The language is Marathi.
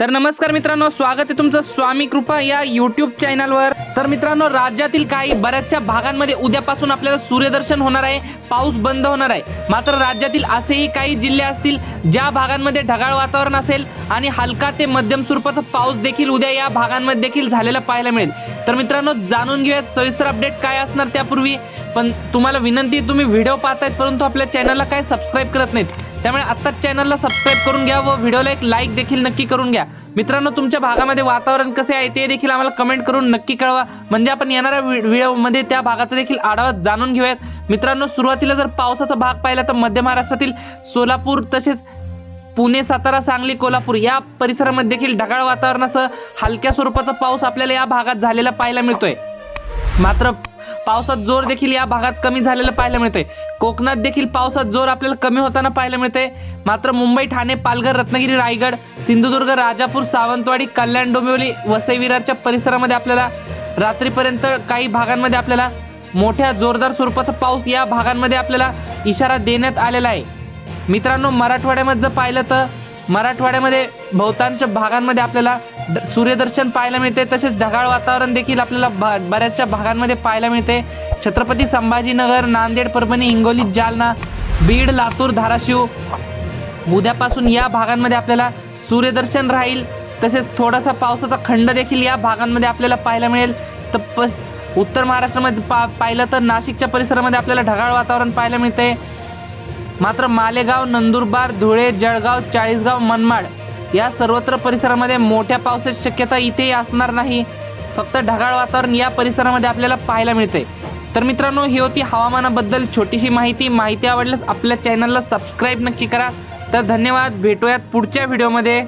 तर नमस्कार मित्रांनो स्वागत आहे तुमचं स्वामी कृपा या युट्यूब चॅनलवर तर मित्रांनो राज्यातील काही बऱ्याचशा भागांमध्ये उद्यापासून आपल्याला सूर्यदर्शन होणार आहे पाऊस बंद होणार आहे. मात्र राज्यातील असेही काही जिल्हे असतील ज्या भागांमध्ये ढगाळ वातावरण असेल आणि हलका ते मध्यम स्वरूपाचा पाऊस देखील उद्या या भागांमध्ये देखील झालेला पाहायला मिळेल. तर मित्रांनो जाणून घेऊयात सविस्तर अपडेट काय असणार त्यापूर्वी. पण तुम्हाला विनंती तुम्ही व्हिडिओ पाहतायत परंतु आपल्या चॅनलला काय सबस्क्राईब करत नाहीत. त्यामुळे आत्ताच चॅनलला सबस्क्राईब करून घ्या व व्हिडिओला एक लाईक देखील नक्की करून घ्या. मित्रांनो तुमच्या भागामध्ये वातावरण कसे आहे ते देखील आम्हाला कमेंट करून नक्की कळवा. म्हणजे आपण येणाऱ्या व्हिडिओमध्ये त्या भागाचा देखील आढावा जाणून घेऊयात. मित्रांनो सुरुवातीला जर पावसाचा भाग पाहिला तर मध्य महाराष्ट्रातील सोलापूर तसेच पुणे सातारा सांगली कोल्हापूर या परिसरामध्ये देखील ढगाळ वातावरणासह हलक्या स्वरूपाचा पाऊस आपल्याला या भागात झालेला पाहायला मिळतोय. मात्र पावसात जोर देखील या भागात कमी झालेलं पाहायला मिळतंय. कोकणात देखील पावसात जोर आपल्याला कमी होताना पाहायला मिळते मात्र मुंबई ठाणे पालघर रत्नागिरी रायगड सिंधुदुर्ग राजापूर सावंतवाडी कल्याण डोंबिवली वसई विरारच्या परिसरामध्ये आपल्याला रात्रीपर्यंत काही भागांमध्ये आपल्याला मोठ्या जोरदार स्वरूपाचा पाऊस या भागांमध्ये आपल्याला इशारा देण्यात आलेला आहे. मित्रांनो मराठवाड्यामध्ये जर पाहिलं तर मराठवाड्यामध्ये बहुतांश भागांमध्ये आपल्याला सूर्यदर्शन पाहायला मिळते. तसेच ढगाळ वातावरण देखील आपल्याला ब- बऱ्याचशा भागांमध्ये पाहायला मिळते. छत्रपती संभाजीनगर नांदेड परभणी हिंगोली जालना बीड लातूर धाराशिव उद्यापासून या भागांमध्ये आपल्याला सूर्यदर्शन राहील. तसेच थोडासा पावसाचा खंड देखील या भागांमध्ये आपल्याला पाहायला मिळेल. तर प उत्तर महाराष्ट्रामध्ये पा पाहिलं तर नाशिकच्या परिसरामध्ये आपल्याला ढगाळ वातावरण पाहायला मिळते. मात्र मालेगाव नंदुरबार धुळे जळगाव चाळीसगाव मनमाड या सर्वत्र परिसरामध्ये मोठ्या पावसाची शक्यता इथेही असणार नाही. फक्त ढगाळ वातावरण या परिसरामध्ये आपल्याला पाहायला मिळते तर मित्रांनो ही होती हवामानाबद्दल छोटीशी माहिती. माहिती आवडल्यास आपल्या चॅनलला सबस्क्राईब नक्की करा. तर धन्यवाद. भेटूयात पुढच्या व्हिडिओमध्ये